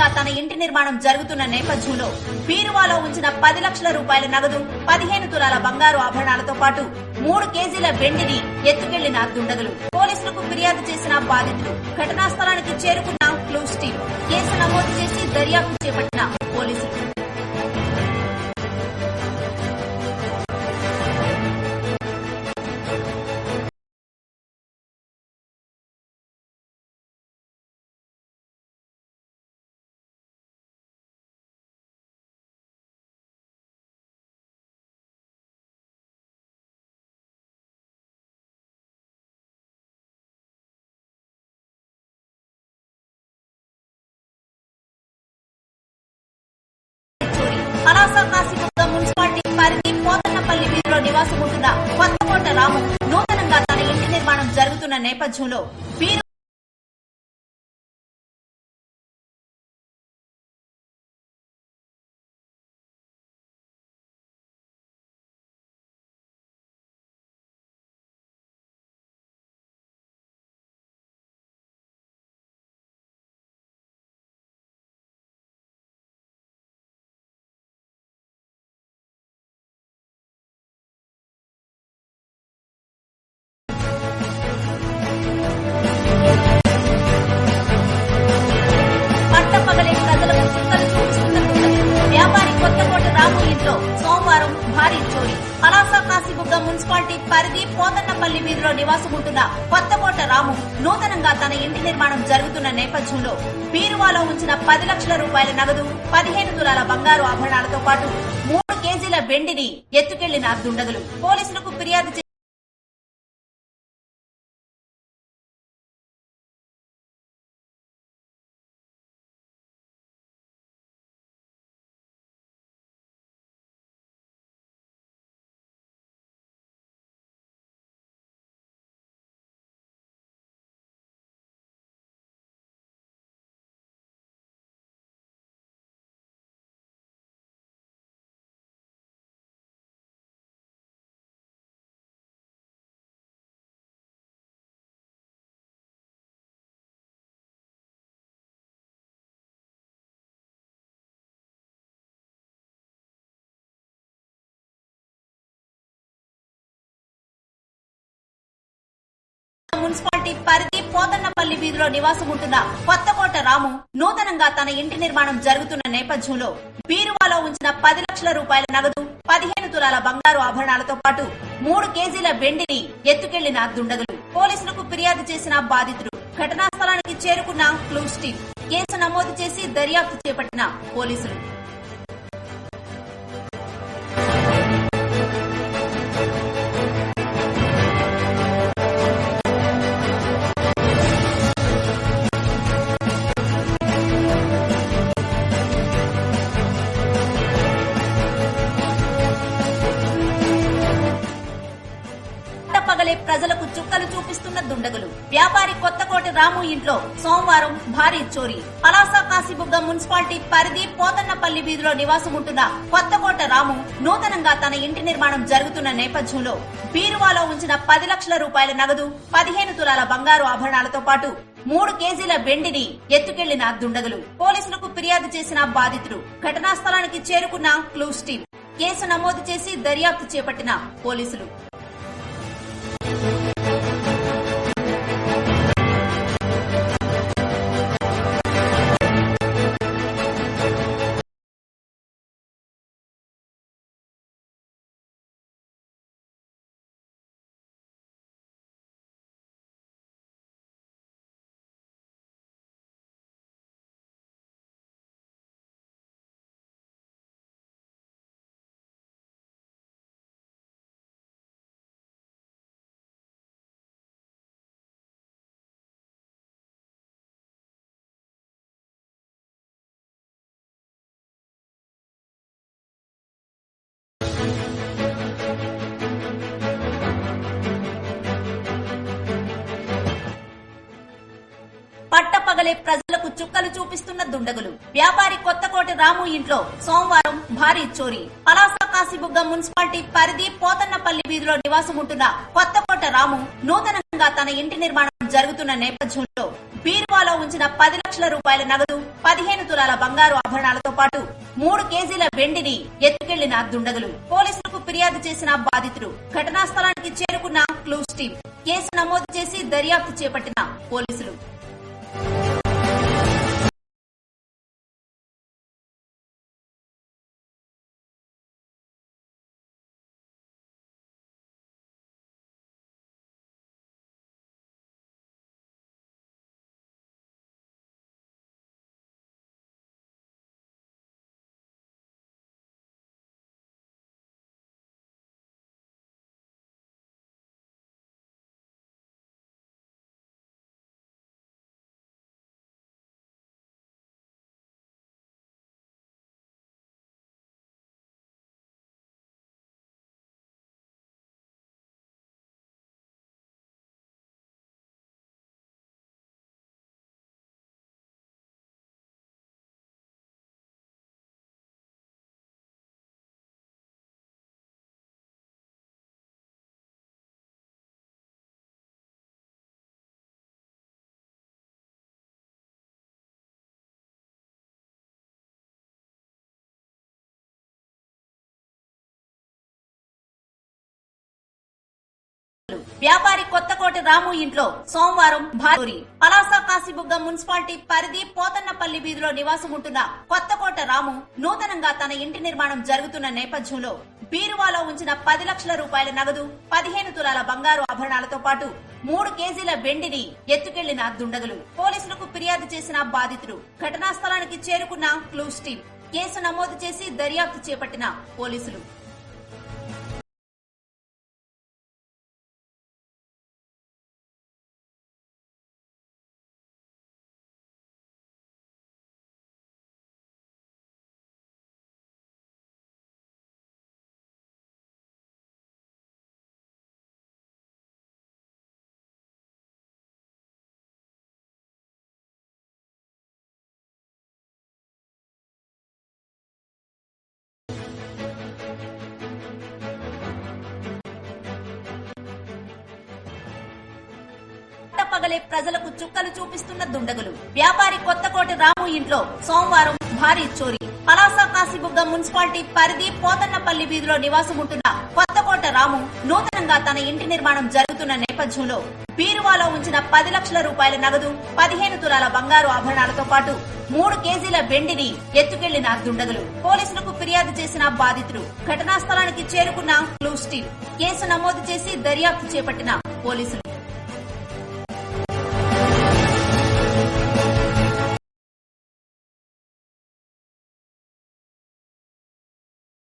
నూతనంగా తన ఇంటి నిర్మాణం జరుగుతున్న నేపథ్యంలో బీరువాలో ఉంచిన పది లక్షల రూపాయల నగదు పదిహేను తులాల బంగారు ఆభరణాలతో పాటు మూడు కేజీల వెండిని ఎత్తుకెళ్ళిన దుండగులు. పోలీసులకు ఫిర్యాదు చేసిన బాధితులు ఘటనా స్థలానికి చేరుకున్న క్లూస్ టీం కేసు నమోదు చేసి దర్యాప్తు చేపట్టిన పోలీసులు. చోరీ పలాస మున్సిపాలిటీ పరిధి పోతన్నపల్లి వీధిలో నివాసం ఉంటున్న కొత్తకోట రాము నూతనంగా తన ఇంటి నిర్మాణం జరుగుతున్న నేపథ్యంలో మున్సిపాలిటీ పోతన్నపల్లి వీధిలో నివాసం ఉంటున్న కొత్తకోట రాము నూతనంగా తన ఇంటి నిర్మాణం జరుగుతున్న నేపథ్యంలో బీరువాలో ఉంచిన పది లక్షల రూపాయల నగదు పదిహేను తులాల బంగారు ఆభరణాలతో పాటు మూడు కేజీల వెండిని ఎత్తుకెళ్ళిన దుండగులు. పోలీసులకు ఫిర్యాదు మున్సిపాలిటీ పరిధి పోతన్నపల్లి వీధిలో నివాసం ఉంటున్న కొత్తకోట రాము నూతనంగా తన ఇంటి నిర్మాణం జరుగుతున్న నేపథ్యంలో బీరువాలో ఉంచిన పది లక్షల రూపాయల నగదు పదిహేను తులాల బంగారు ఆభరణాలతో పాటు మూడు కేజీల వెండిని ఎత్తుకెళ్ళిన దుండగులు. పోలీసులకు ఫిర్యాదు చేసిన బాధితులు ఘటనా స్థలానికి చేరుకున్న క్లూస్ టీం కేసు నమోదు చేసి దర్యాప్తు చేపట్టిన పోలీసులు. ప్రజలకు చుక్కలు చూపిస్తున్న దుండగులు. వ్యాపారి కొత్తకోటి రాము ఇంట్లో సోమవారం భారీ చోరీ. పలాస కాశీబుగ్గ మున్సిపాలిటీ పరిధి పోతన్నపల్లి వీధిలో నివాసం ఉంటున్న కొత్తకోట రాము నూతనంగా తన ఇంటి నిర్మాణం జరుగుతున్న నేపథ్యంలో బీరువాలో ఉంచిన పది లక్షల రూపాయల నగదు పదిహేను తులాల బంగారు ఆభరణాలతో పాటు మూడు కేజీల వెండిని ఎత్తుకెళ్ళిన దుండగులు. పోలీసులకు ఫిర్యాదు చేసిన బాధితులు ఘటనా స్థలానికి చేరుకున్న క్లూస్ టీం కేసు నమోదు చేసి దర్యాప్తు చేపట్టిన పోలీసులు. Thank you. పగలే ప్రజలకు చుక్కలు చూపిస్తున్న దుండగులు. వ్యాపారి కొత్తకోట రాము ఇంట్లో సోమవారం భారీ చోరీ. పలాస కాశీబుగ్గ మున్సిపాలిటీ పరిధి పోతన్నపల్లి వీధిలో నివాసం ఉంటున్న కొత్తకోట రాము నూతనంగా తన ఇంటి నిర్మాణం జరుగుతున్న నేపథ్యంలో బీరువాలో ఉంచిన పది లక్షల రూపాయల నగదు పదిహేను తులాల బంగారు ఆభరణాలతో పాటు మూడు కేజీల వెండిని ఎత్తుకెళ్ళిన దుండగులు. పోలీసులకు ఫిర్యాదు చేసిన బాధితులు ఘటనా స్థలానికి చేరుకున్న క్లూస్ టీం కేసు నమోదు చేసి దర్యాప్తు చేపట్టిన పోలీసులు. వ్యాపారి కొత్తకోటి రాము ఇంట్లో సోమవారం భారీ పలాస కాశీబుగ్గ మున్సిపాలిటీ పరిధి పోతన్నపల్లి వీధిలో నివాసం ఉంటున్న కొత్తకోట రాము నూతనంగా తన ఇంటి నిర్మాణం జరుగుతున్న నేపథ్యంలో బీరువాలో ఉంచిన పది లక్షల రూపాయల నగదు పదిహేను తులాల బంగారు ఆభరణాలతో పాటు మూడు కేజీల వెండిని ఎత్తుకెళ్ళిన దుండగులు. పోలీసులకు ఫిర్యాదు చేసిన బాధితుడు ఘటనా స్థలానికి చేరుకున్న క్లూస్ టీం కేసు నమోదు చేసి దర్యాప్తు చేపట్టిన పోలీసులు. పగలే ప్రజలకు చుక్కలు చూపిస్తున్న దుండగులు. వ్యాపారి కొత్తకోట రాము ఇంట్లో సోమవారం భారీ చోరీ. పలాస కాశీబుగ్గ మున్సిపాలిటీ పరిధి పోతన్నపల్లి వీధిలో నివాసం ఉంటున్న కొత్తకోట రాము నూతనంగా తన ఇంటి నిర్మాణం జరుగుతున్న నేపథ్యంలో బీరువాలో ఉంచిన పది లక్షల రూపాయల నగదు పదిహేను తులాల బంగారు ఆభరణాలతో పాటు మూడు కేజీల వెండిని ఎత్తుకెళ్ళిన దుండగులు. పోలీసులకు ఫిర్యాదు చేసిన బాధితులు ఘటనా స్థలానికి చేరుకున్న క్లూస్ స్టీల్. కేసు నమోదు చేసి దర్యాప్తు చేపట్టిన పోలీసులు.